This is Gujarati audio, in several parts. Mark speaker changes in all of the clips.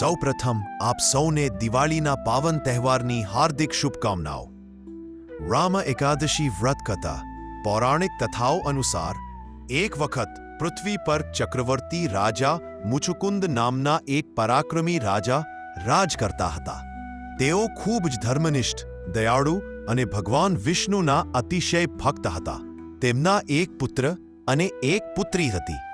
Speaker 1: સૌપ્રથમ આપ સૌને દિવાળીના પાવન તહેવારની હાર્દિક શુભકામનાઓ. રામ એકાદશી વ્રત કથા, પૌરાણિક કથાઓ અનુસાર, એક વખત પૃથ્વી પર ચક્રવર્તી રાજા મુચુકુંદ નામના એક પરાક્રમી રાજા રાજ કરતા હતા. તેઓ ખૂબ જ ધર્મનિષ્ઠ, દયાળુ અને ભગવાન વિષ્ણુના અતિશય ભક્ત હતા. તેમના એક પુત્ર અને એક પુત્રી હતી.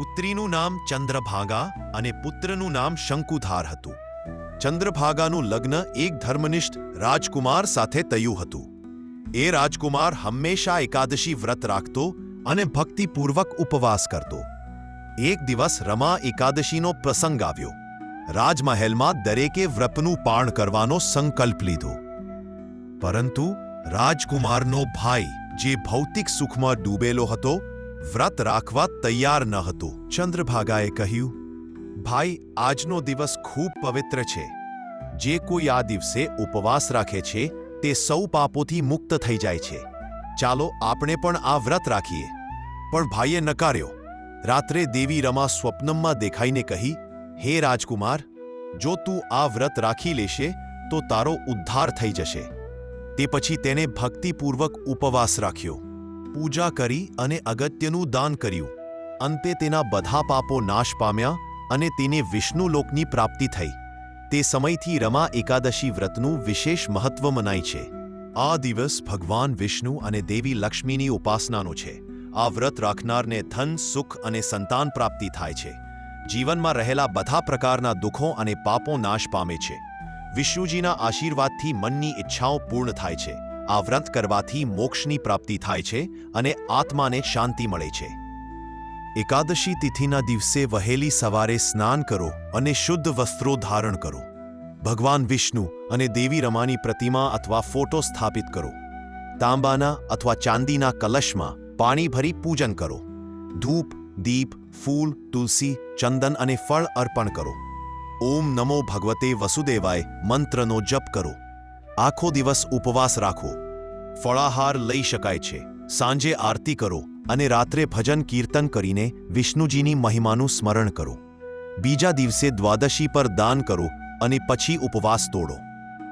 Speaker 1: પુત્રીનું નામ ચંદ્રભાગા અને પુત્રનું નામ શંકુધાર હતું. ચંદ્રભાગાનું લગ્ન એક ધર્મનિષ્ઠ રાજકુમાર સાથે થયું હતું. એ રાજકુમાર હંમેશા એકાદશી વ્રત રાખતો અને ભક્તિપૂર્વક ઉપવાસ કરતો. એક દિવસ રમા એકાદશીનો પ્રસંગ આવ્યો. રાજમહેલમાં દરેકે વ્રતનું પાણ કરવાનો સંકલ્પ લીધો. પરંતુ રાજકુમારનો ભાઈ, જે ભૌતિક સુખમાં ડૂબેલો હતો વ્રત રાખવા તૈયાર ન હતો. ચંદ્રભાગાએ કહ્યું, ભાઈ, આજનો દિવસ ખૂબ પવિત્ર છે. જે કોઈ આ દિવસે ઉપવાસ રાખે છે, તે સૌ પાપોથી મુક્ત થઈ જાય છે. ચાલો આપણે પણ આ વ્રત રાખીએ. પણ ભાઈએ નકાર્યો. રાત્રે દેવી રમા સ્વપ્નમાં દેખાઈને કહી, હે રાજકુમાર, જો તું આ વ્રત રાખી લેશે, તો તારો ઉદ્ધાર થઈ જશે. તે પછી તેને ભક્તિપૂર્વક ઉપવાસ રાખ્યો. પૂજા કરી અને અગત્યનું દાન કર્યું. અંતે તેના બધા પાપો નાશ પામ્યા અને તેને વિષ્ણુલોકની પ્રાપ્તિ થઈ. તે સમયથી રમા એકાદશી વ્રતનું વિશેષ મહત્વ મનાય છે. આ દિવસ ભગવાન વિષ્ણુ અને દેવી લક્ષ્મીની ઉપાસનાનો છે. આ વ્રત રાખનારને ધન, સુખ અને સંતાન પ્રાપ્તિ થાય છે. જીવનમાં રહેલા બધા પ્રકારના દુઃખો અને પાપો નાશ પામે છે. વિષ્ણુજીના આશીર્વાદથી મનની ઈચ્છાઓ પૂર્ણ થાય છે. આ વ્રત કરવાથી મોક્ષની પ્રાપ્તિ થાય છે અને આત્માને શાંતિ મળે છે. એકાદશી તિથિના દિવસે વહેલી સવારે સ્નાન કરો અને શુદ્ધ વસ્ત્રો ધારણ કરો. ભગવાન વિષ્ણુ અને દેવી રમાની પ્રતિમા અથવા ફોટો સ્થાપિત કરો. તાંબાના અથવા ચાંદીના કલશમાં પાણી ભરી પૂજન કરો. ધૂપ, દીપ, ફૂલ, તુલસી, ચંદન અને ફળ અર્પણ કરો. ઓમ નમો ભગવતે વસુદેવાય મંત્રનો જપ કરો. આખો દિવસ ઉપવાસ રાખો. ફળાહાર લઈ શકાય છે. સાંજે આરતી કરો અને રાત્રે ભજન કીર્તન કરીને વિષ્ણુજીની મહિમાનું સ્મરણ કરો. બીજા દિવસે દ્વાદશી પર દાન કરો અને પછી ઉપવાસ તોડો.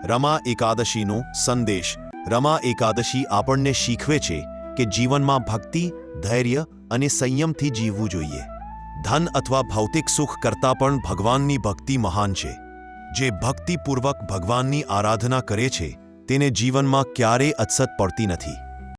Speaker 1: રમા એકાદશીનો સંદેશ. રમા એકાદશી આપણને શીખવે છે કે જીવનમાં ભક્તિ, ધૈર્ય અને સંયમથી જીવવું જોઈએ. ધન અથવા ભૌતિક સુખ કરતાં પણ ભગવાનની ભક્તિ મહાન છે. જે ભક્તિપૂર્વક ભગવાનની આરાધના કરે છે તેને જીવનમાં ક્યારેય અછત પડતી નથી.